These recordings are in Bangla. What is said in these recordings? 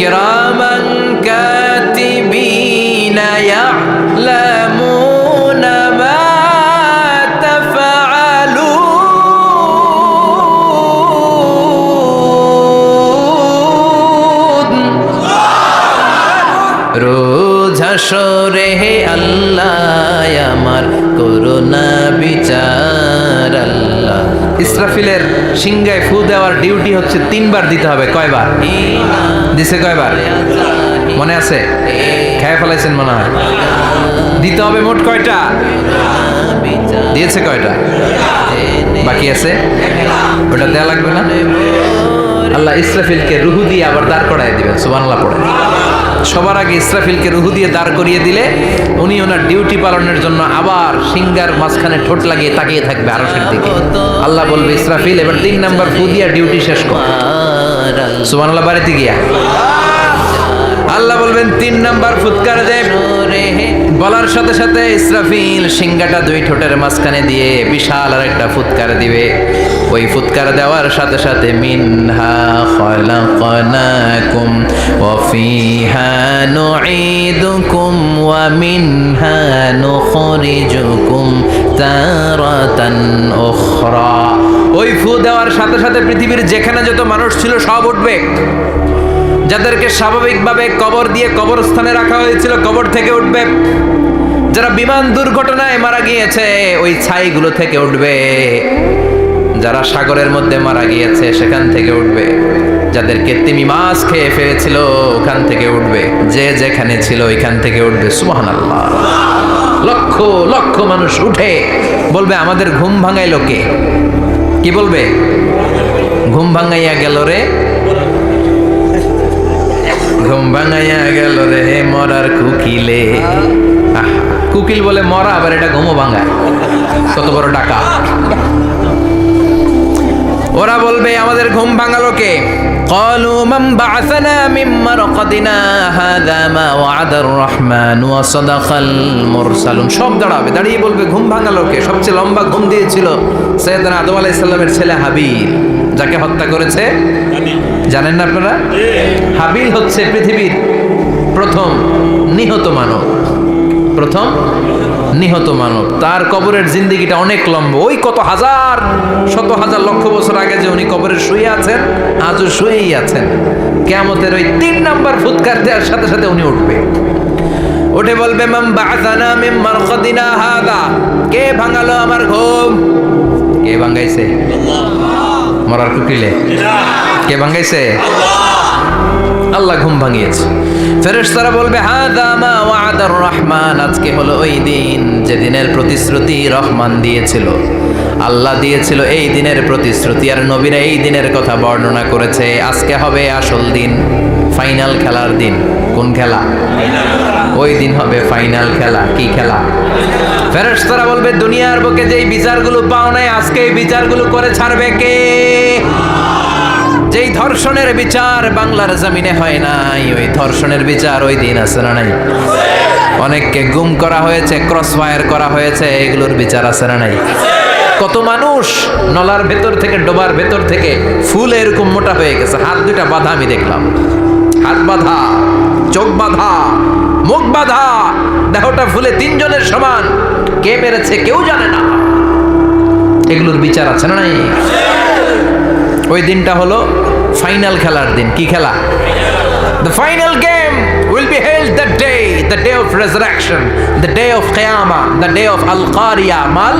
কেরা ইসরাফিলের সিংগায় ফু দেওয়ার ডিউটি হচ্ছে তিনবার দিতে হবে কয়বার? দিছে কয়বার? মনে আছে? খেয়ে ফেলাইছেন মনে হয়। দিতে হবে মোট কয়টা? দিয়েছে কয়টা? বাকি আছে? ওটা দেয়া লাগবে না? আল্লাহ ইসরাফিলকে রুহু দিয়ে আবার দাঁড় করাই দিবেন সুবানলা পড়ে। সবার আগে ইসরাফিলকে রুহু দিয়ে দাঁড় করিয়ে দিলে উনি ওনার ডিউটি পালনের জন্য আবার সিঙ্গার মাঝখানে ঠোঁট লাগিয়ে তাকিয়ে থাকবে আরশের দিকে। আল্লাহ বলবে, ইসরাফিল, এবার তিন নাম্বার ফু দিয়া ডিউটি শেষ কর। সুবানলা বাড়িতে গিয়া। আল্লাহ বলবেন, তিন নাম্বার ফুৎকার দেব বলার সাথে সাথে ইসরাফিল সিংগাটা দুই ঠোঁটের মাঝখানে দিয়ে বিশাল আর একটা ফুৎকার দিবে। ওই ফুৎকার দেওয়ার সাথে সাথে, মিনহা খলাকনাকুম ওয়া ফিহা নুঈদুকুম ওয়া মিনহা নুখরিজুকুম তারাতান উখরা। ওই ফু দেওয়ার সাথে সাথে পৃথিবীর যেখানে যত মানুষ ছিল সব উঠবে। যাদেরকে স্বাভাবিকভাবে কবর দিয়ে কবরস্থানে রাখা হয়েছিল, কবর থেকে উঠবে। যারা বিমান দুর্ঘটনায় মারা গিয়েছে, ওই ছাইগুলো থেকে উঠবে। যারা সাগরের মধ্যে মারা গিয়েছে, সেখান থেকে উঠবে। যাদেরকে তিমি মাছ খেয়ে ফেলেছিল, ওখান থেকে উঠবে। যে যেখানে ছিল, ওইখান থেকে উঠবে। সুহান আল্লাহ লক্ষ লক্ষ মানুষ উঠে। বলবে, আমাদের ঘুম ভাঙাইলো কে? কি বলবে? ঘুম ভাঙাইয়া গেল রে। ঘুম ভাঙাইয়া গেল রে মরার কুকিলে আহ, কুকিল বলে মরা আবার এটা ঘুমো ভাঙায় কত বড় টাকা ওরা বলবে আমাদের ঘুম ভাঙালো কে قالوا من بعثنا من مرقدنا هذا ما وعد الرحمن وصدق المرسلون সব দাঁড়াবে দাঁড়িয়ে বলবে ঘুম ভাঙালো কে সবচেয়ে লম্বা ঘুম দিয়েছিল সৈয়দনা আদম আলাইহিস সালামের ছেলে হাবিল যাকে হত্যা করেছে? জানেন না আপনারা? হাবিল হচ্ছে পৃথিবীর প্রথম নিহত মানব। প্রথম নিহত মানব। তার কবরের জিন্দিগিটা অনেক লম্বা। ওই কত হাজার, শত হাজার লক্ষ বছর আগে যে উনি কবরে শুয়ে আছেন, আজও শুয়েই আছেন। কেমতের ওই তিন নাম্বার ফুৎকার দেওয়ার সাথে সাথে উনি উঠবে। উঠে বলবে মাম কে ভাঙালো আমার ঘুম? কে ভাঙাইছে? মরার কুকিলে? কে ভাঙাইছে? আল্লাহ ঘুম ভাঙিয়েছে। ফেরেশতারা বলবে, হাদা মা ওয়াদার রহমান। আজকে হলো ওই দিন যে দিনের প্রতিশ্রুতি রহমান দিয়েছিল। আল্লাহ দিয়েছিল এই দিনের প্রতিশ্রুতি, আর নবীরা এই দিনের কথা বর্ণনা করেছে। আজকে হবে আসল দিন, ফাইনাল খেলার দিন। কোন খেলা? ওই দিন হবে ফাইনাল খেলা। কি খেলা? ফেরেশতারা বলবে, দুনিয়ার বুকে যেই বিচারগুলো পাও নাই, আজকে এই বিচারগুলো করে ছাড়বে কে? যেই ধর্ষণের বিচার বাংলার জমিনে হয় নাই, ওই ধর্ষণের বিচার ওই দিন আছে না নাই? অনেককে গুম করা হয়েছে ক্রস ফায়ার করা হয়েছে, এগুলোর বিচার আছে না নাই? কত মানুষ নলার ভেতর থেকে, ডোবার ভেতর থেকে ফুল এরকম মোটা হয়ে গেছে। হাত দুইটা বাঁধা আমি দেখলাম। হাত বাঁধা। চোখ বাঁধা, মুখ বাঁধা, দেহটা ফুলে তিনজনের সমান। কে পেরেছে কেউ জানে না। এগুলোর বিচার আছে না নাই? ওই দিনটা হলো ফাইনাল খেলার দিন। কি খেলা? The final game will be held the day the day of resurrection the day of কেয়ামা the day of আল কারিয়া মাল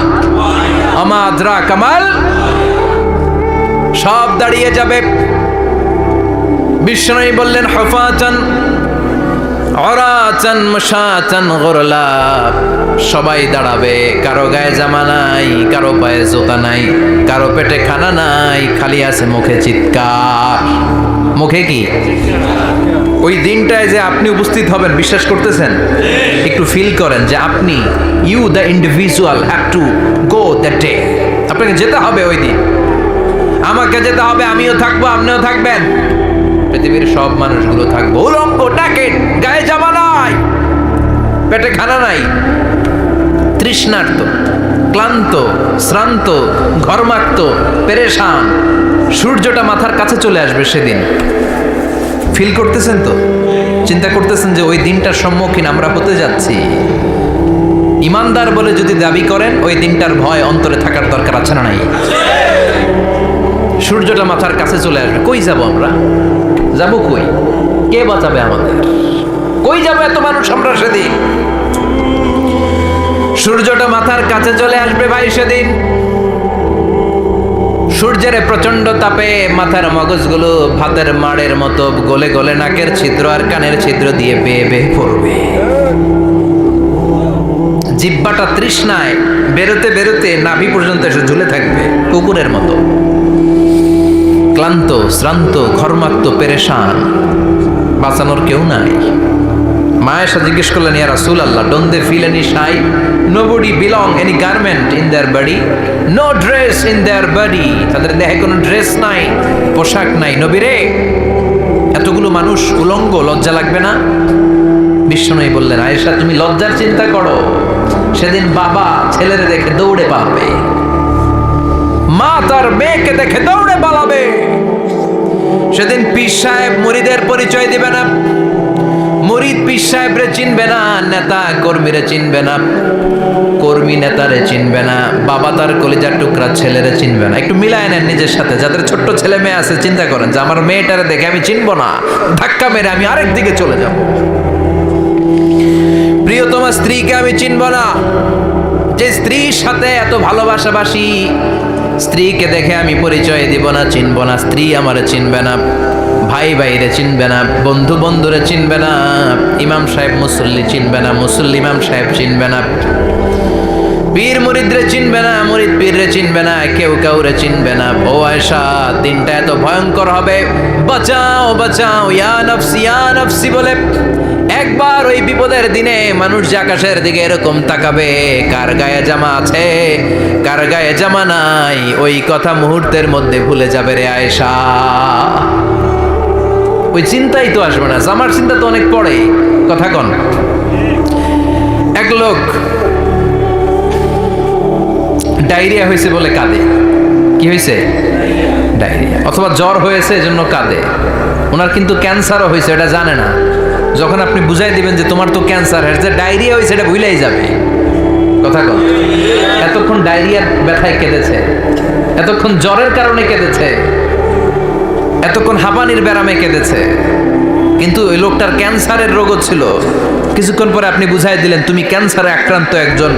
আমাদ্রা কামাল সব দাঁড়িয়ে যাবে। বিষ্ণু বললেন হফাচন অরাচান মশাচান গরলা। সবাই দাঁড়াবে, কারও গায়ে জামা নাই, কারও পায়ে জোতা নাই, কারও পেটে খানা নাই, খালি আছে মুখে চিৎকার। মুখে কি? ওই দিনটায় যে আপনি উপস্থিত হবেন, বিশ্বাস করতেছেন? একটু ফিল করেন যে আপনি you the individual have to go the day আপনাকে যেতে হবে ওই দিন। আমাকে যেতে হবে, আমিও থাকব, আপনিও থাকবেন। পৃথিবীর সব মানুষগুলো থাকব। উলঙ্গ টাকেট গায়ে জামা নাই, পেটে খানা নাই, তৃষ্ণার্ত, ক্লান্ত, শ্রান্ত, ঘর্মাক্ত, পেরেশান, সূর্যটা মাথার কাছে চলে আসবে সেদিন। ফিল করতেছেন তো? চিন্তা করতেছেন যে ওই দিনটার সম্মুখীন আমরা হতে যাচ্ছি। ইমানদার বলে যদি দাবি করেন, ওই দিনটার ভয় অন্তরে থাকার দরকার আছে না নাই? সূর্যটা মাথার কাছে চলে আসবে। কই যাব আমরা? যাব কই? কে বাঁচাবে আমাদের? কই যাব এত মানুষ আমরা সেদিন? সূর্যটা মাথার কাছে চলে আসবে ভাই সেদিন। সূর্যের প্রচণ্ড তাপে মাথার মগজগুলো ভাতের মাড়ের মতো গলে গলে নাকের ছিদ্র আর কানের ছিদ্র দিয়ে বেয়ে বেয়ে পড়বে। জিব্বাটা তৃষ্ণায় বেরোতে বেরোতে নাভি পর্যন্ত এসে ঝুলে থাকবে কুকুরের মতো। ক্লান্ত, শ্রান্ত, ঘর্মাক্ত, পেরেশান। বাঁচানোর কেউ নাই। মায়েশা জিজ্ঞেস করলেন, ইয়া রাসূল আল্লাহ don't they feel any shy? Nobody belong any garment in their body no dress in their body তাদের দেহে কোনো ড্রেস নাই, পোশাক নাই। নবী রে এতগুলো মানুষ উলঙ্গ, লজ্জা লাগবে না? বিষ্ণুই বললেন, আয়েশা, তুমি লজ্জার চিন্তা করো। সেদিন বাবা ছেলেরে দেখে দৌড়ে পালাবে। মা তার মেয়েকে দেখে দৌড়ে পালাবে। সেদিন পীর সাহেব মুরিদের পরিচয় দিবে না। মুরিদ পীর সাহেবরে চিনবে না, নেতা কর্মীরে চিনবে না, কর্মী নেতারে চিনবে না, বাবা তার কলিজার টুকরা ছেলেরে চিনবে না। একটু মিলায় নেন নিজের সাথে, যাদের ছোট্ট ছেলে মেয়ে আছে, চিন্তা করেন যে আমার মেয়েটারে দেখে আমি চিনবো না। ধাক্কা মেরে আমি আরেক দিকে চলে যাব। প্রিয়তমা স্ত্রীকে আমি চিনব না। যে স্ত্রীর সাথে এত ভালোবাসাবাসি স্ত্রীকে দেখে আমি পরিচয় দিব না, চিনব না। স্ত্রী আমারে চিনবে না, ভাই ভাইরে চিনবে না, বন্ধু বন্ধুরে চিনবে না, ইমাম সাহেব মুসল্লি চিনবে না, মুসল্লি ইমাম সাহেব চিনবে না। পীর মুরিদরে চিনবে না, মুরিদ পীররে চিনবে না, কেউ কাউরে চিনবে না। ও আয়সা দিনটা এত ভয়ঙ্কর হবে। বাঁচাও বাঁচাও, ইয়া নফসি ইয়া নফসি বলে একবার ওই বিপদের দিনে মানুষ যে আকাশের দিকে এরকম তাকাবে, কার গায়ে জামা আছে, কার গায়ে জামা নাই, ওই কথা মুহূর্তের মধ্যে ভুলে যাবে রে আয়েশা। ওই চিন্তাই তো আসবে না, জামার চিন্তা তো অনেক পরে কথা কন। এক লোক ডায়রিয়া হয়েছে বলে কাঁদে। কি হয়েছে? ডায়রিয়া। অথবা জ্বর হয়েছে এজন্য কাঁদে। ওনার কিন্তু ক্যান্সারও হয়েছে, এটা জানে না। যখন আপনি বুঝাই দিবেন যে তোমার তো ক্যান্সার হয়েছে ডায়রিয়া হয়েছে এটা ভুলেই যাবে। কথা কন। এতক্ষণ ডায়রিয়ার ব্যথায় কেঁদেছে, এতক্ষণ জ্বরের কারণে কেঁদেছে, এতক্ষণ হাঁপানির ব্যারামে কেঁদেছে। কিন্তু ওই লোকটার ক্যান্সারের রোগও ছিল। কিছুক্ষণ পরে আপনি বুঝাই দিলেন, তুমি ক্যান্সারে আক্রান্ত একজন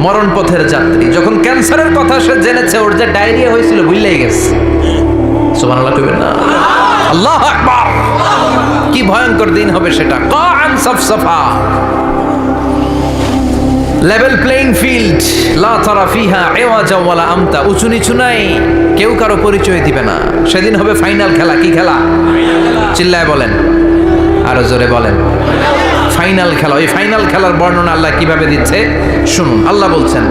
মরণ পথের যাত্রী। যখন ক্যান্সারের কথা সে জেনেছে, ওর যে ডায়রিয়া হয়েছিল ভুললেই গেছে। সুবহানাল্লাহ কইবেন না। আল্লাহ আকবার। কি ভয়ঙ্কর দিন হবে সেটা। কান সফসফা লেভেল প্লেইং ফিল্ড লা তারা ফিহা এওয়াজা ওয়ালা আমতা। উঁচু নিচু নাই কেউ কারও পরিচয় দিবে না। সেদিন হবে ফাইনাল খেলা কি খেলা। চিল্লায় বলেন আরও জোরে বলেন। ফাইনাল খেলা ওই ফাইনাল খেলার বর্ণনা আল্লাহ কিভাবে দিচ্ছে শুনুন আল্লাহ বলছেন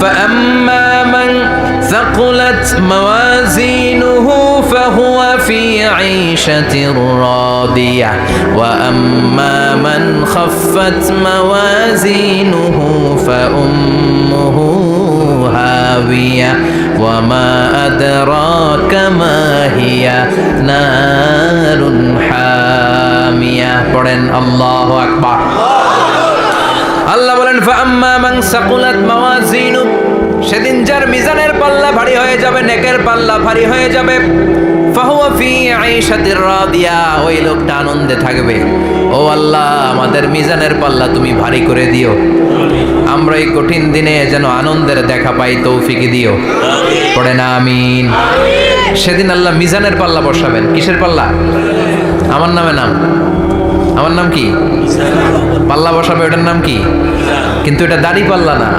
فأما من ثقلت موازينه فهو في عيشة راضية وأما من خفت موازينه فأمه هاوية وما أدراك ما هي نار حامية পড়েন আল্লাহ আকবার। আল্লাহ বলেন ফাম্মা মান সাকুলাত মাওয়াজিনু। সেদিন যার মিজানের পাল্লা ভারী হয়ে যাবে নেকের পাল্লা ভারী হয়ে যাবে। ফাহুয়া ফি আইশাতির রাদিয়া। ওই লোকটা আনন্দে থাকবে। ও আল্লাহ আমাদের মিজানের পাল্লা তুমি ভারী করে দিও। আমরা এই কঠিন দিনে যেন আনন্দের দেখা পাই তৌফিকি দিও। পড়ে না আমিন। সেদিন আল্লাহ মিজানের পাল্লা বসাবেন। কিসের পাল্লা? আমার নামে নাম। আমার নাম কি? পাল্লা বসাবে, ওটার নাম কি? কিন্তু এটা দাড়ি পাল্লা না।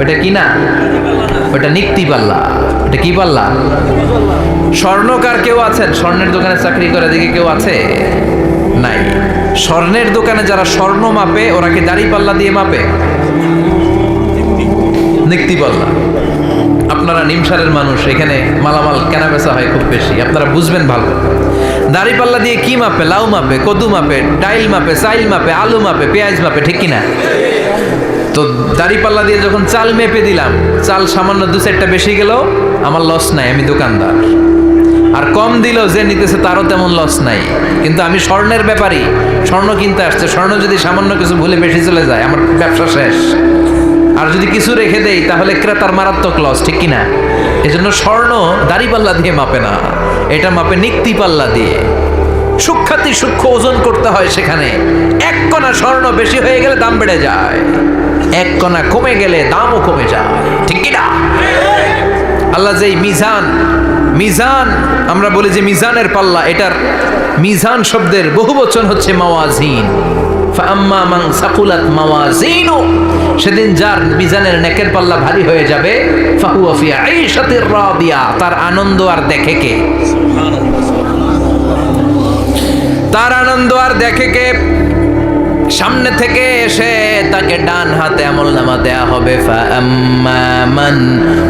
ওটা কি না? ওটা নিক্তি পাল্লা। এটা কি পাল্লা? স্বর্ণকার কেউ আছেন? স্বর্ণের দোকানে চাকরি করে দিকে কেউ আছে? নাই। স্বর্ণের দোকানে যারা স্বর্ণ মাপে, ওরা কি দাড়ি পাল্লা দিয়ে মাপে? নিক্তি পাল্লা। আপনারা নিমসারের মানুষ, এখানে মালামাল কেনা বেচা হয় খুব বেশি। আপনারা বুঝবেন ভালো। দাড়িপাল্লা দিয়ে কি মাপে? লাউ মাপে, কদু মাপে, ডাইল মাপে, চাইল মাপে, আলু মাপে, পেঁয়াজ মাপে, ঠিক কিনা? তো দাড়িপাল্লা দিয়ে যখন চাল মেপে দিলাম, চাল সামান্য দু চারটা বেশি গেল আমার লস নাই, আমি দোকানদার। আর কম দিলেও যে নিতেছে তারও তেমন লস নাই। কিন্তু আমি স্বর্ণের ব্যাপারই স্বর্ণ কিনতে আসছে, স্বর্ণ যদি সামান্য কিছু ভুলে বেশি চলে যায়, আমার ব্যবসা শেষ। আর যদি কিছু রেখে দেই, তাহলে ক্রেতার মারাত্মক লস ঠিক কিনা? এজন্য স্বর্ণ দাড়ি পাল্লা দিয়ে মাপে না। এটা মাপে নিক্তি পাল্লা দিয়ে। সুখ্যাতি সূক্ষ্ম ওজন করতে হয় সেখানে। এক কণা স্বর্ণ বেশি হয়ে গেলে দাম বেড়ে যায়। এক কণা কমে গেলে দামও কমে যায়। ঠিক কিনা আল্লাহ যে মিজান মিজান, আমরা বলি যে মিজানের পাল্লা, এটার মিজান শব্দের বহু বচন হচ্ছে মাওয়াজিন। ফাম্মা মাং সাকুলাত মাওয়াজিনু। সেদিন যার মিজানের নেকের পাল্লা ভারী হয়ে যাবে এই রাদিয়া তার আনন্দ আর দেখে কে? তার আনন্দ আর দেখে কে? সামনে থেকে এসে তাকে ডান হাতে আমল নামা দেয়া হবে। ফাম্মান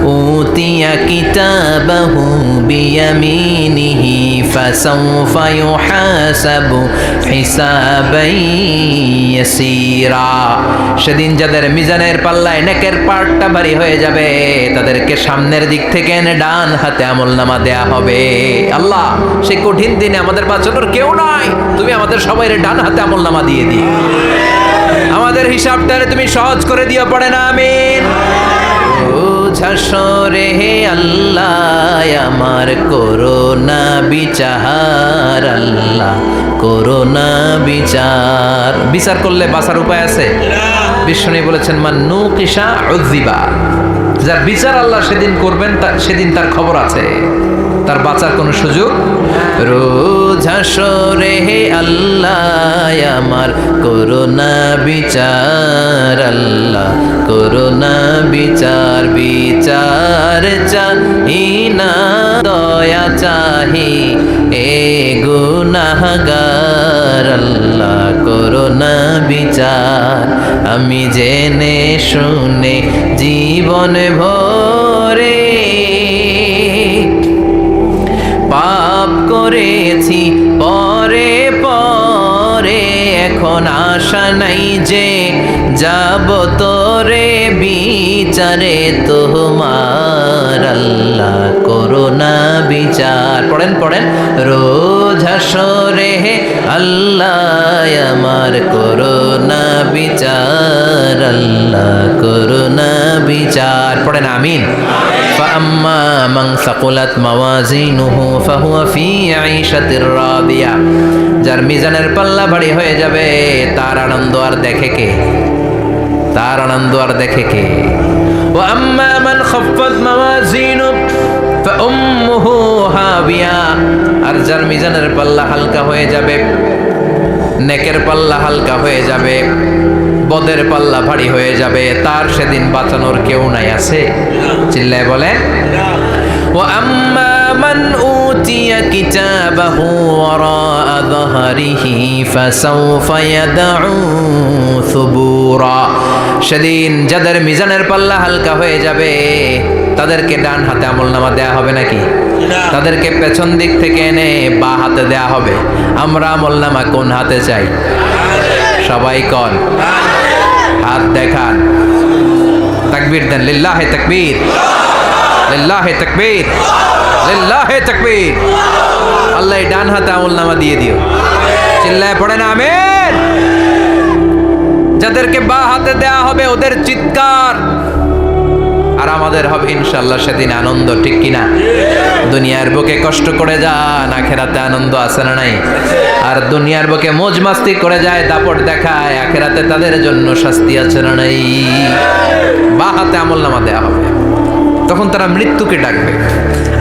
উতিয়া কিতাবাহু বিয়ামিনিহি, ফাসাউফা ইউহাসাবু হিসাবান ইয়াসীরা। সেদিন যাদের মিজানের পাল্লায় নেকের পার্টটা ভারী হয়ে যাবে, তাদেরকে সামনের দিক থেকে এনে ডান হাতে আমল নামা দেয়া হবে। আল্লাহ, সেই কঠিন দিনে আমাদের বাঁচানোর কেউ নাই। তুমি আমাদের সবাই ডান হাতে আমল নামা দিয়ে দিও। আমাদের হিসাবটারে তুমি সহজ করে দিও পড়ে না, আমিন। ঝাসরে হে আল্লাহ, আমার করোনা বিচার, আল্লাহ, করোনা বিচার। বিচার করলে বাঁচার উপায় আছে? বিষ্ণু বলেছেন মান্নু কিসা উদ্দিবা যার বিচার আল্লাহ সেদিন করবেন সেদিন তার খবর আছে। তার বাঁচার কোনো সুযোগ? রোঝাসরে হে আল্লাহ, আমার করোনা বিচার, আল্লাহ করোনা বিচার বিচার চাহি না দয়া চাহি, এ গুনাহগার, আল্লাহ করোনা বিচার। আমি জেনে শুনে জীবন ভরে পাপ করেছি পরে পরে এখন আশা নাই যে যাব তোরে বিচারে তোমার আল্লাহ করোনা বিচার পড়েন পড়েন রোজ হাসরে হে আল্লাহ আমার করোনা বিচার আল্লাহ করোনা বিচার পড়েন আমিন فأما من ثقلت موازينه فهو في عيشة راضية যার মিজানের পাল্লা ভারী হয়ে যাবে তার আনন্দ আর দেখে কে তার আনন্দ আর দেখে কে? ও মান আর যার মিজানের পাল্লা হালকা হয়ে যাবে, নেকের পাল্লা হালকা হয়ে যাবে, বদের পাল্লা ভারী হয়ে যাবে, তার সেদিন বাঁচানোর কেউ নাই আছে? চিল্লায় বলে, ও আম্মা মান উতিয়া কিতাবাহু ওয়ারা সুবুরা। সেদিন যাদের মিজানের পাল্লা হালকা হয়ে যাবে তাদেরকে ডান হাতে আমলনামা দেয়া হবে নাকি? তাদেরকে পেছন দিক থেকে এনে বা হাতে দেয়া হবে। আমরা আমলনামা কোন হাতে চাই? সবাই কন। হাত দেখান। তাকবীর দেন। লিল্লাহে তাকবীর। লিল্লাহে তাকবীর। লিল্লাহে তাকবীর। আল্লাহ ডান হাতে আমল নামা দিয়ে দিও। চিল্লায় পড়ে না আমেন। যাদেরকে বা হাতে দেয়া হবে ওদের চিৎকার। আর আমাদের হবে ইনশাল্লাহ সেদিন আনন্দ ঠিক কিনা? দুনিয়ার বুকে কষ্ট করে যান আখেরাতে আনন্দ আছে না নাই? আর দুনিয়ার বুকে মোজ মাস্তি করে যায় দাপট দেখায় আখেরাতে তাদের জন্য শাস্তি আছে না নাই? বা হাতে আমল নামা দেওয়া হবে। তখন তারা মৃত্যুকে ডাকবে।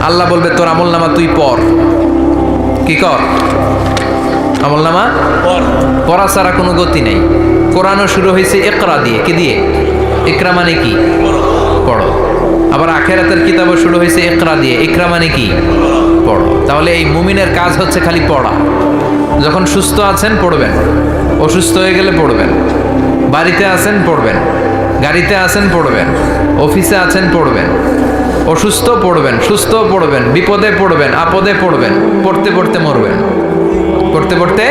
আল্লাহ বলবে তোর আমল নামা তুই পর। কি কর? আমল নামা? পড়া ছাড়া কোনো গতি নেই। কোরআনও শুরু হয়েছে একরা দিয়ে। কি দিয়ে? ইকরা মানে কি? পড়ো। আবার আখেরাতের কিতাবও শুরু হয়েছে একরা দিয়ে। ইকরা মানে কি? পড়ো। তাহলে এই মুমিনের কাজ হচ্ছে খালি পড়া। যখন সুস্থ আছেন, পড়বেন। অসুস্থ হয়ে গেলে পড়বেন। বাড়িতে আছেন, পড়বেন। গাড়িতে আছেন, পড়বেন। অফিসে আছেন, পড়বেন। অসুস্থ, পড়বেন। সুস্থ, পড়বেন। বিপদে পড়বেন। আপদে পড়বেন। পড়তে পড়তে মরবেন। পড়তে পড়তে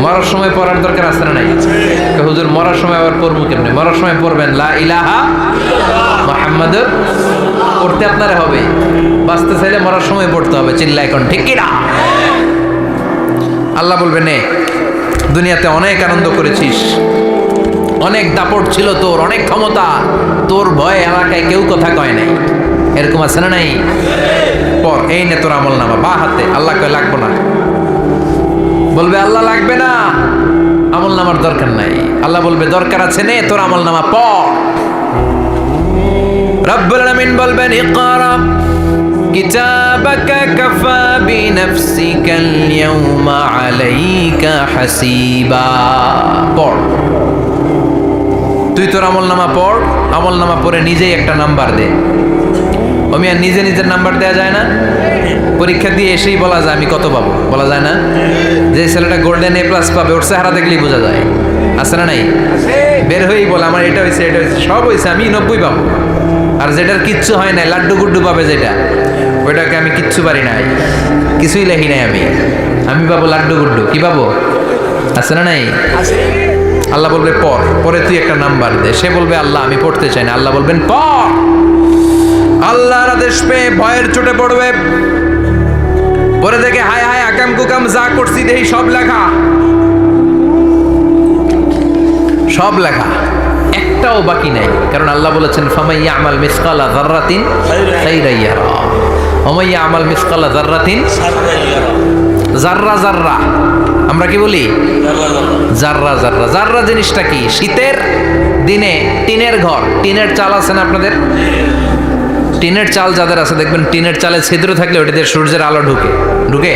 মরার সময় পড়ার দরকার আছে না নাই? হুজুর, মরার সময় আবার পড়ব কেমনে? মরার সময় পড়বেন, লা ইলাহা মোহাম্মদুর পড়তে আপনারা হবে। বাঁচতে চাইলে মরার সময় পড়তে হবে, চিল্লা এখন, ঠিক কিনা? আল্লাহ বলবে, নে, দুনিয়াতে অনেক আনন্দ করেছিস। অনেক দাপট ছিল তোর, অনেক ক্ষমতা। তোর ভয়ে এলাকায় কেউ কথা কয় নাই। এরকম আছে না নাই? পর এই নে তোর আমল নামা বা হাতে। আল্লাহ কয়, লাগবো না। বলবে, আল্লাহ লাগবে না। আমল নামার দরকার নাই। আল্লাহ বলবে, দরকার আছে নে, তোর আমল নামা পর রব্বুল আলামিন বলবেন, ইকরা কিতাবাকা কাফা বিনফসিকা আল-ইয়াওমা আলাইকা হাসিবা। পড়। তুই তোর আমল নামা পড়। আমল নামা পড়ে নিজেই একটা নাম্বার দে। আমি আর নিজে নিজের নাম্বার দেওয়া যায় না। পরীক্ষা দিয়ে এসেই বলা যায়, আমি কত পাবো? বলা যায় না? যে ছেলেটা গোল্ডেন এ প্লাস পাবে, ওর চেহারা দেখলেই বোঝা যায়। আছে না নাই? বের হয়েই বলে, আমার এটা হয়েছে এটা হয়েছে, সব হয়েছে, আমি নব্বই পাবো। আর যেটার কিচ্ছু হয় নাই, লাড্ডু গুড্ডু পাবে যেটা, ওইটাকে আমি কিচ্ছু পারি নাই। কিছুই লেখি নাই আমি। আমি পাবো লাড্ডু গুড্ডু। কি পাবো? আছে না নাই? আল্লাহ বলবে পর পরে তুই একটা নাম্বার দে। সে বলবে, আল্লাহ, আমি পড়তে চাই না। আল্লাহ বলবেন পর আল্লাহর আদেশ পেয়ে ভয়ের চোটে পড়বে। পরে দেখে, হায় হায়, আকাম কুকাম যা করছি দেই, সব লেখা। সব লেখা। একটাও বাকি নাই, কারণ আল্লাহ বলেছেন ফামাইয়া আমাল মিসকালা যাররাতিন খাইরান ইয়ারা। ওমাইয়া আমাল মিসকালা যাররাতিন জাররা জাররা আমরা কি বলি? জাররা জাররা জাররা জিনিসটা কি? শীতের দিনে টিনের ঘর। টিনের চাল আছে না আপনাদের? টিনের চাল যাদের আছে, দেখবেন টিনের চালে ছিদ্র থাকলে ওটাতে সূর্যের আলো ঢুকে। ঢুকে?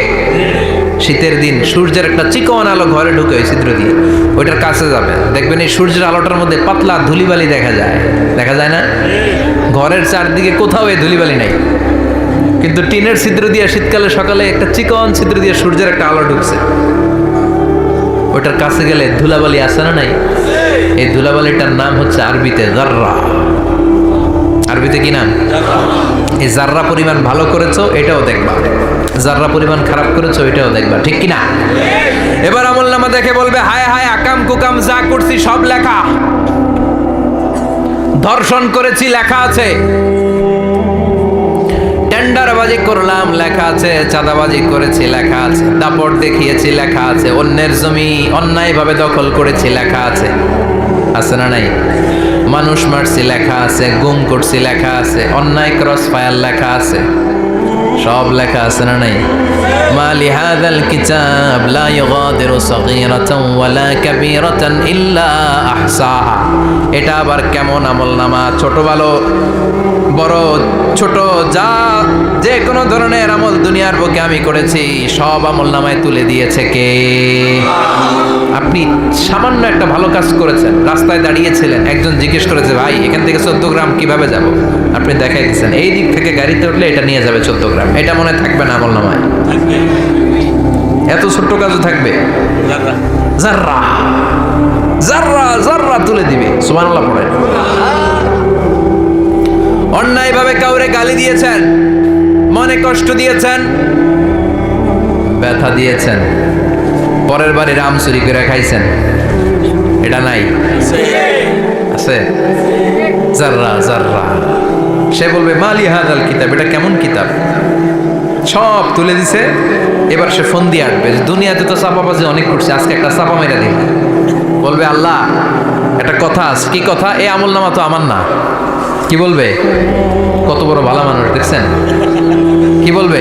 শীতের দিন, সূর্যের একটা চিকন আলো ঘরে ঢুকে ওই ছিদ্র দিয়ে। ওইটার কাছে যাবে। দেখবেন এই সূর্যের আলোটার মধ্যে পাতলা ধুলিবালি দেখা যায়। দেখা যায় না? ঘরের চারদিকে কোথাও এই ধুলিবালি নাই। কিন্তু টিনের ছিদ্র দিয়ে শীতকালে সকালে একটা চিকন ছিদ্র দিয়ে সূর্যের একটা আলো ঢুকছে। ওটার কাছে গেলে ধুলাবালি আছে না নাই? এই ধুলাবালিটার নাম হচ্ছে আরবিতে জাররা। আরবিতে কি নাম? এই জাররা পরিমাণ ভালো করেছ, এটাও দেখবা। জাররা পরিমাণ খারাপ করেছ, এটাও দেখবা, ঠিক কি এবার আমল নামা দেখে বলবে, হায় হায়, আকাম কুকাম যা করছি, সব লেখা। ধর্ষণ করেছি, লেখা আছে। টেন্ডারবাজি করলাম, লেখা আছে। চাঁদাবাজি করেছি, লেখা আছে। দাপট দেখিয়েছি, লেখা আছে। অন্যের জমি অন্যায়ভাবে দখল করেছি, লেখা আছে। আছে না নাই? মানুষ মারছি লেখা আছে, গুম করছি লেখা আছে, অন্যায় ক্রস ফায়ার লেখা আছে। সব লেখা আছে না নাই? মালি হাদাল কিতাব লা ইগাদিরু সাগীরাতান ওয়ালা কাবীরাতান ইল্লা আহসাহা। এটা আবার কেমন আমলনামা ছোট ভালো বড়, ছোট, যা, যে কোনো ধরনের আমল দুনিয়ার বুকে আমি করেছি, সব আমল নামায় তুলে দিয়েছে কে? আপনি সামান্য একটা ভালো কাজ করেছেন রাস্তায় দাঁড়িয়েছিলেন একজন জিজ্ঞেস করেছে ভাই এখান থেকে চোদ্দ গ্রাম কীভাবে যাব? আপনি দেখাই দিচ্ছেন এই দিক থেকে গাড়িতে উঠলে এটা নিয়ে যাবে চোদ্দ গ্রাম এটা মনে থাকবে না আমল নামায়। এত ছোট্ট কাজও থাকবে? জাররা জাররা জাররা তুলে দিবে। সুবহানাল্লাহ পড়ে। অন্যায়ভাবে কাউরে গালি দিয়েছেন মনে কষ্ট দিয়েছেন ব্যথা দিয়েছেন। পরের বাড়ি রাম চুরি করে খাইছেন। এটা নাই? আছে? জাররা জাররা। সে বলবে, মালি হাদাল কিতাব, এটা কেমন কিতাব? সব তুলে দিছে। এবার সে ফোন দিয়ে আসবে যে, দুনিয়াতে তো চাপাবাজি অনেক করছে, আজকে একটা চাপা মেরে দিই বলবে, আল্লাহ, একটা কথা আছে। কি কথা? এ আমল নামা তো আমার না। কি বলবে? কত বড় ভালো মানুষ, দেখছেন? কি বলবে?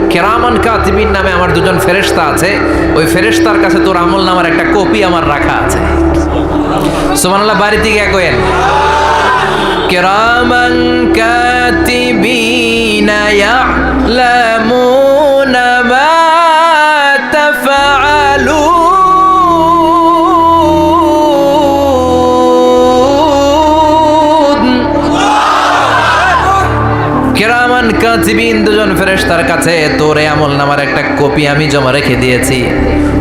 কেরামান কাতিবিন নামে আমার দুজন ফেরেস্তা আছে। ওই ফেরেস্তার কাছে তোর আমল নামার একটা কপি আমার রাখা আছে। সুমানাল্লাহ বাড়িতে গিয়ে কেন কেরামান কাতিবিন ইয়ালামুন কাতিবিন দুজন ফেরেশতার কাছে, তোর এই আমল নামার একটা কপি আমি জমা রেখে দিয়েছি।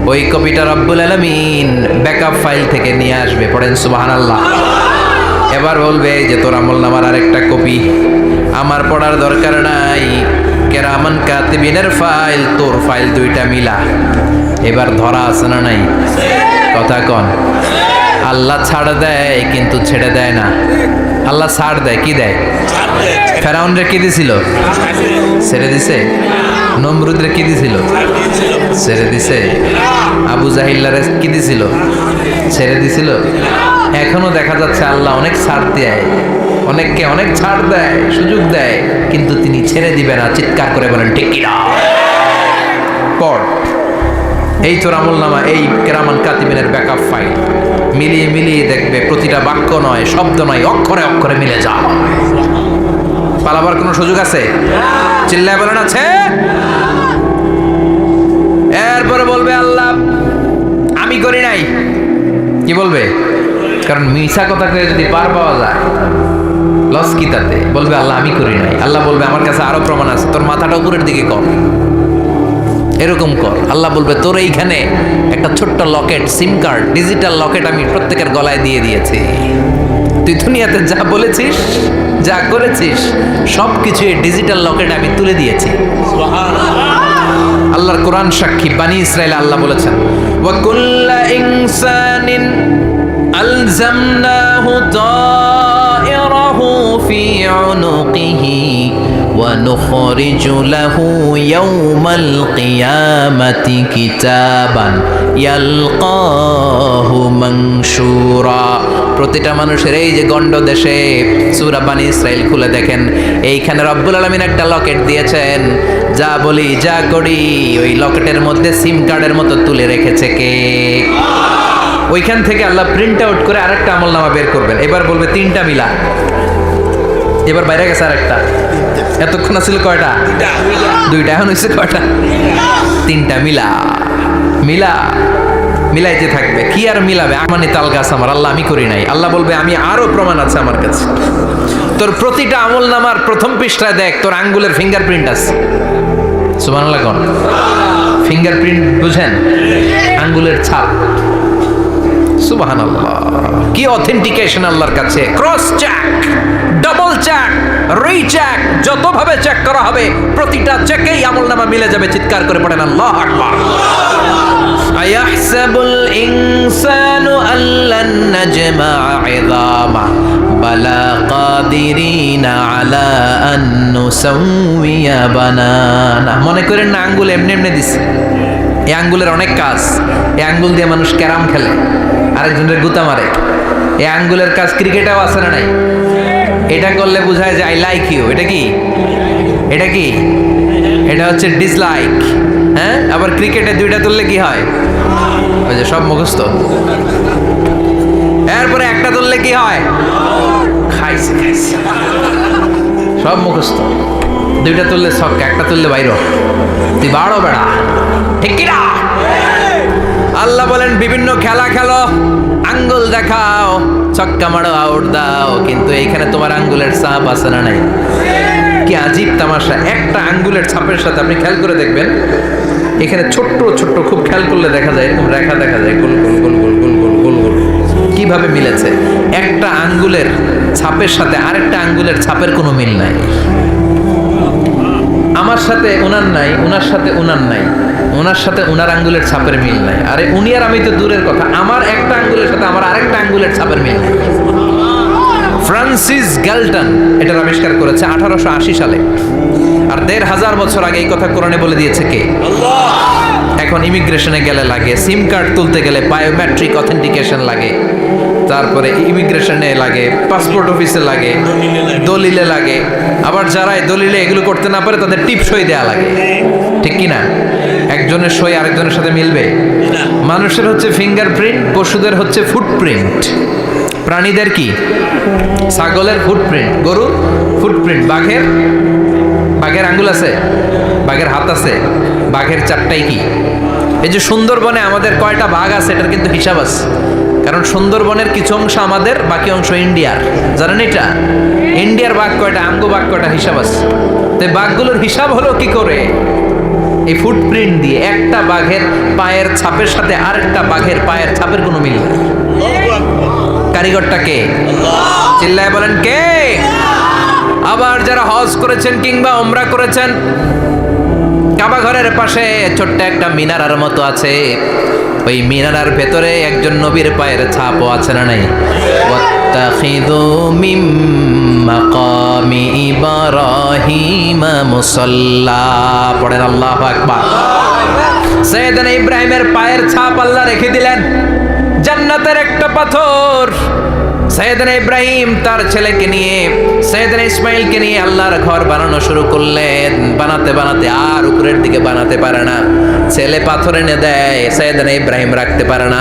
ওই কপিটা রব্বুল আলামিন ব্যাকআপ ফাইল থেকে নিয়ে আসবে। পড়েন সুবহানাল্লাহ। এবার বলবে যে, তোর আমল নামার আরেকটা কপি। আমার পড়ার দরকার নাই। কেরামান কাতিবিনের ফাইল, তোর ফাইল দুইটা মিলা। এবার ধরা আছে না নাই? কথা কন। আল্লাহ ছাড় দেয়, কিন্তু ছেড়ে দেয় না। আল্লাহ ছাড় দেয়, কি দেয়? ফেরাউন রে কি দিছিল? ছেড়ে দিছে। নমরুদ রে কি দিছিল? ছেড়ে দিছে। আবু জাহিল্লারে কি দিছিল? ছেড়ে দিছিল। এখনও দেখা যাচ্ছে আল্লাহ অনেক ছাড় দেয়। অনেককে অনেক ছাড় দেয়, সুযোগ দেয়, কিন্তু তিনি ছেড়ে দিবে না। চিৎকার করে বলেন, ঠিক কিনা? পড় এই তোর আমল নামা, এই কেরামান কাতিবিনের ব্যাকআপ ফাইল মিলিয়ে মিলিয়ে দেখবে প্রতিটা বাক্য নয়, শব্দ নয়, অক্ষরে অক্ষরে মিলে যা পালাবার কোনো সুযোগ আছে? চিল্লায় বলেন আছে? এরপরে বলবে, আল্লাহ, আমি করি নাই। কি বলবে? কারণ মিশা কথা করে যদি পার পাওয়া যায়, লস কি তাতে? বলবে, আল্লাহ, আমি করি নাই। আল্লাহ বলবে, আমার কাছে আরও প্রমাণ আছে, তোর মাথাটা উপরের দিকে কর। এরকম কর। আল্লাহ বলবে, তোর এইখানে একটা ছোট্ট locket sim card digital locket আমি প্রত্যেকের গলায় দিয়ে দিয়েছি। তুই দুনিয়াতে যা বলেছিস, যা করেছিস সব কিছু এই ডিজিটাল লকেট আমি তুলে দিয়েছি। আল্লাহর কোরআন সাক্ষী, বানি ইসরায়েল আল্লাহ বলেছেন ওয়াকুল্লা ইনসানিন আলজামনাহু তায়রাহু ফি উনুকিহি। ونخرج له يوم القيامة كتابا يلقاه منشورا প্রতিটা মানুষের এই যে গন্ড দেশে সুরা বানি ইসরায়েল খুলে দেখেন এইখানে রব্বুল আলমিন একটা লকেট দিয়েছেন যা বলি যা করি ওই লকেটের মধ্যে সিম কার্ডের মতো তুলে রেখেছে কে ওইখান থেকে আল্লাহ প্রিন্ট আউট করে আরেকটা আমল নামা বের করবেন এবার বলবে তিনটা মিলা এবার বাইরে গেছে আরেকটা এতক্ষণ ছিল কয়টা? দুইটা, এখন হয়েছে কয়টা? তিনটা, মিলা। মিলা, মিলাইতে থাকবে। কি আর মিলাবে? আমানি তাল গাছ আমার, আল্লাহ আমি করি নাই। আল্লাহ বলবে, আমি আরও প্রমাণ আছে আমার কাছে। তোর প্রতিটা আমল নামার প্রথম পৃষ্ঠায় দেখ, তোর আঙ্গুলের ফিঙ্গারপ্রিন্ট আছে। সুবান কোন? ফিঙ্গারপ্রিন্ট বুঝেন? আঙ্গুলের ছাপ। সুবাহান কি অথেন্টিকেশন আল্লাহর কাছে? Cross double check recheck যতভাবে check করা হবে প্রতিটা চেকেই আমল নামা মিলে যাবে চিৎকার করে পড়েন আল্লাহ আকবার أيحسب الإنسان أن لن نجمع عظامه بلى قادرين على أن نسوي بنانا মনে করেন না আঙ্গুল এমনি এমনি দিছে এই আঙ্গুলের অনেক কাজ এই আঙ্গুল দিয়ে মানুষ ক্যারাম খেলে আরেকজনের গুতা মারে এই আঙ্গুলের কাজ ক্রিকেটেও আছে না নাই এটা করলে বোঝায় যে আই লাইক ইউ এটা কি? এটা কি? এটা হচ্ছে ডিসলাইক হ্যাঁ? আবার ক্রিকেটে দুইটা তুললে কি হয়? ওই যে সব মুখস্থ। এরপরে একটা তুললে কি হয়? খাইছে খাইছে। সব মুখস্থ। দুইটা তুললে ছক্কা একটা তুললে বাইর। তুই বাড়ো বেড়া। ঠিক কিনা? আল্লাহ বলেন, বিভিন্ন খেলা খেলো, আঙ্গুল দেখাও, ছক্কা মারো আউট দাও, কিন্তু এইখানে তোমার আঙ্গুলের চাপ আছে না নাই? কি আজীব তামাশা। একটা আঙ্গুলের ছাপের সাথে আপনি খেয়াল করে দেখবেন, এখানে ছোট্ট ছোট্ট খুব খেয়াল করলে দেখা যায়, এরকম রেখা দেখা যায়, গোল গোল গোল গোল গোল গোল গোল গোল, কীভাবে মিলেছে? একটা আঙ্গুলের ছাপের সাথে আরেকটা আঙ্গুলের ছাপের কোনো মিল নাই। আমার সাথে ওনার নাই ওনার সাথে ওনার নাই। ওনার সাথে ওনার আঙ্গুলের ছাপের মিল নাই। আরে উনি আর আমি তো দূরের কথা। আমার একটা আঙ্গুলের সাথে আমার আরেকটা আঙ্গুলের ছাপের মিল নাই। ফ্রান্সিস গ্যালটন এটার আবিষ্কার করেছে আঠারোশো আশি সালে। আর দেড় হাজার বছর আগে এই কথা কোরআনে বলে দিয়েছে কে? এখন ইমিগ্রেশনে গেলে লাগে, সিম কার্ড তুলতে গেলে বায়োমেট্রিক অথেন্টিকেশন লাগে। তারপরে ইমিগ্রেশনে লাগে, পাসপোর্ট অফিসে লাগে, দলিলে লাগে। আবার যারা দলিলে এগুলো করতে না পারে, তাদের টিপসই দেওয়া লাগে। ঠিক কি না একজনের সই আরেকজনের সাথে মিলবে। মানুষের হচ্ছে ফিঙ্গারপ্রিন্ট পশুদের হচ্ছে ফুটপ্রিন্ট প্রাণীদের কি? ছাগলের ফুটপ্রিন্ট গরুর ফুটপ্রিন্ট বাঘের? বাঘের আঙ্গুল আছে? বাঘের হাত আছে? বাঘের চারটাই কি? এই যে সুন্দরবনে আমাদের কয়টা বাঘ আছে এটার কিন্তু হিসাব আছে। কারণ সুন্দরবনের কিছু অংশ আমাদের বাকি অংশ ইন্ডিয়ার। জানেন এটা? ইন্ডিয়ার বাঘ কয়টা আঙ্গু বাঘ কয়টা হিসাব আছে। তো বাঘগুলোর হিসাব হলো কি করে? এই ফুটপ্রিন্ট দিয়ে একটা বাঘের পায়ের ছাপের সাথে আরেকটা বাঘের পায়ের ছাপের কোনো মিল নেই। কারিগরটা কে? চিল্লায় বলেন কে? আবার যারা হজ করেছেন কিংবা ওমরা করেছেন, কাবা ঘরের পাশে ছোট্ট একটা মিনারার মতো আছে। ওই মিনারার ভেতরে একজন নবীর পায়ের ছাপও আছে না নাই? ওয়াত্তাখিযু মিম মাকামি। ইব্রাহিম মুসল্লা। পড়েন আল্লাহ আকবার। সৈয়দনা ইব্রাহিমের পায়ের ছাপ আল্লাহ রেখে দিলেন। জান্নাতের একটা পাথর। সৈয়দনা ইব্রাহিম তার ছেলেকে নিয়ে, সৈয়দনা ইসমাইলকে নিয়ে আল্লাহর ঘর বানানো শুরু করলেন। বানাতে বানাতে আর উপরের দিকে বানাতে পারে না। ছেলে পাথর এনে দেয়, সৈয়দনা ইব্রাহিম রাখতে পারে না।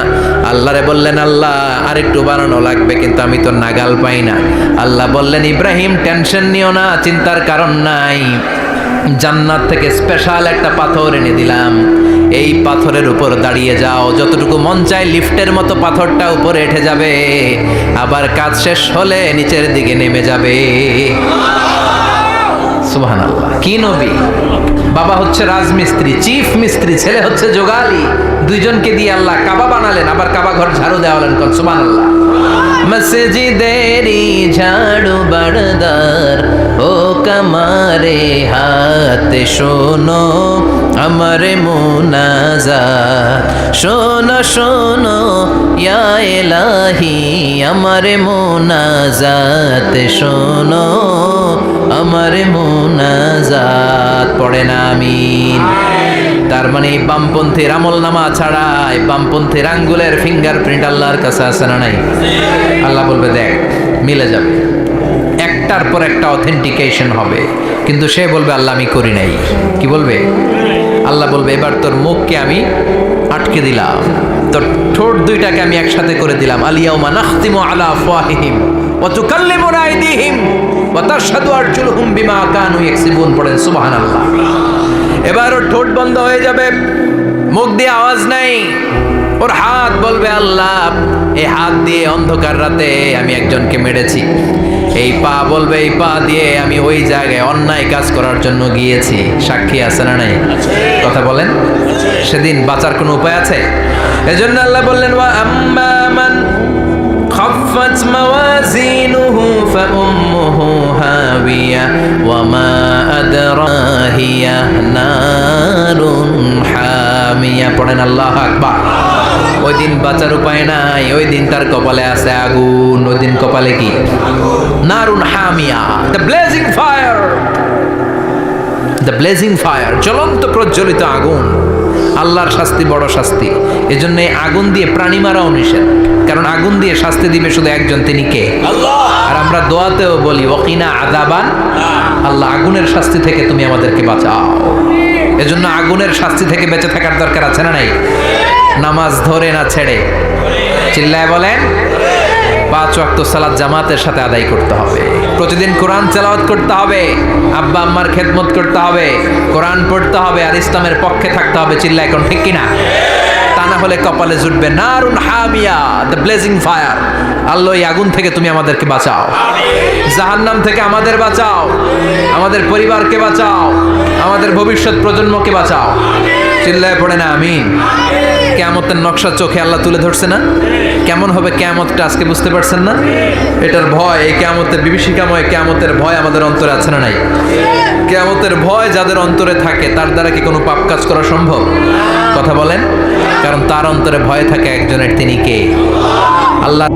আল্লাহরে বললেন, আল্লাহ, আরেকটু বানানো লাগবে, কিন্তু আমি তো নাগাল পাই না। আল্লাহ বললেন, ইব্রাহিম, টেনশন নিও না, চিন্তার কারণ নাই। জান্নাত থেকে স্পেশাল একটা পাথর এনে দিলাম। এই পাথরের উপর দাঁড়িয়ে যাও। যতটুকু মন চায় লিফটের মতো পাথরটা উপরে উঠে যাবে। আবার কাজ শেষ হলে নিচের দিকে নেমে যাবে। সুবহান কি নবী? বাবা হচ্ছে রাজমিস্ত্রি চিফ মিস্ত্রি, ছেলে হচ্ছে যোগালি দুইজনকে দিয়ে আল্লাহ কাবা বানালেন, আবার কাবা ঘর ঝাড়ু দেওয়ালেন কন সুবহান আল্লাহ মসজিদেরি ঝাড়ু বাড়দার ও কামারে হাতে শোনো আমার মুনাজা শোনো শোনো ইয়া এলাহি আমার মুনাজাত শোনো আমার মুনাজাত পড়ে না আমিন তার মানে বামপন্থীর আমল নামা ছাড়া এই বামপন্থীর আঙ্গুলের ফিঙ্গারপ্রিন্ট আল্লাহর কাছে আছে না নাই? আল্লাহ বলবে, দেখ, মিলে যাবে। একটার পর একটা অথেন্টিকেশন হবে। কিন্তু সে বলবে, আল্লাহ, আমি করি নাই। কি বলবে? আল্লাহ বলবে, এবার তোর মুখকে আমি আটকে দিলাম। তোর ঠোঁট দুইটাকে আমি একসাথে করে দিলাম। আলিয়াউমা নাখতিমু আলা আফওয়াহিহিম ওয়া তুকাল্লিমুনা আইদিহিম ওয়া তাশহাদু আরজুলুহুম বিমা কানু ইয়াকসিবুন। পড়েন, সুবহানাল্লাহ। এবার ওর ঠোঁট বন্ধ হয়ে যাবে। মুখ দিয়ে আওয়াজ নাই। ওর হাত বলবে, আল্লাহ এই হাত দিয়ে অন্ধকার রাতে আমি একজনকে মেরেছি। এই পা বলবে, এই পা দিয়ে আমি ওই জায়গায় অন্যায় কাজ করার জন্য গিয়েছি। সাক্ষী আছে না নাই? কথা বলেন। সেদিন বাঁচার কোনো উপায় আছে? এজন্য আল্লাহ বললেন, ওয়া আম্মা মান খাফাত মাওয়াজিনু فأمه هاوية وما أدراهي نار حامية পড়েন আল্লাহ আকবার ওই দিন বাঁচার উপায় নাই ওই দিন তার কপালে আছে আগুন ওই দিন কপালে কি নারুন হামিয়া the blazing fire the blazing fire জ্বলন্ত প্রজ্বলিত আগুন আল্লাহর শাস্তি বড় শাস্তি। এজন্য আগুন দিয়ে প্রাণী মারাও নিষেধ। কারণ আগুন দিয়ে শাস্তি দিবে শুধু একজন তিনি কে? আর আমরা দোয়াতেও বলি ওকিনা আদাবান আল্লাহ আগুনের শাস্তি থেকে তুমি আমাদেরকে বাঁচাও। এজন্য আগুনের শাস্তি থেকে বেঁচে থাকার দরকার আছে না নাই? নামাজ ধরে না ছেড়ে। চিল্লায় বলেন পাঁচ ওয়াক্ত সালাদ জামাতের সাথে আদায় করতে হবে। প্রতিদিন কোরআন চালাওয়াত করতে হবে, আব্বা আম্মার খেদমত করতে হবে, কোরআন পড়তে হবে আর ইসলামের পক্ষে থাকতে হবে চিল্লা এখন ঠিক কিনা? তা না হলে কপালে জুটবে নারুন হামিয়া দ্য ব্লেজিং ফায়ার আল্লাহ এই আগুন থেকে তুমি আমাদেরকে বাঁচাও। জাহান্নাম থেকে আমাদের বাঁচাও। আমাদের পরিবারকে বাঁচাও। আমাদের ভবিষ্যৎ প্রজন্মকে বাঁচাও। চিল্লায় পড়ে না, আমিন। কেয়ামতের নকশা চোখে আল্লাহ তুলে ধরছে না? কেমন হবে কেয়ামতটা আজকে বুঝতে পারছেন না? এটার ভয়, এই কেয়ামতের বিভীষিকাময় কেয়ামতের ভয় আমাদের অন্তরে আছে না নাই? কেয়ামতের ভয় যাদের অন্তরে থাকে, তার দ্বারা কি কোনো পাপ কাজ করা সম্ভব? কথা বলেন। কারণ তার অন্তরে ভয় থাকে একজনের, তিনি কে? আল্লাহ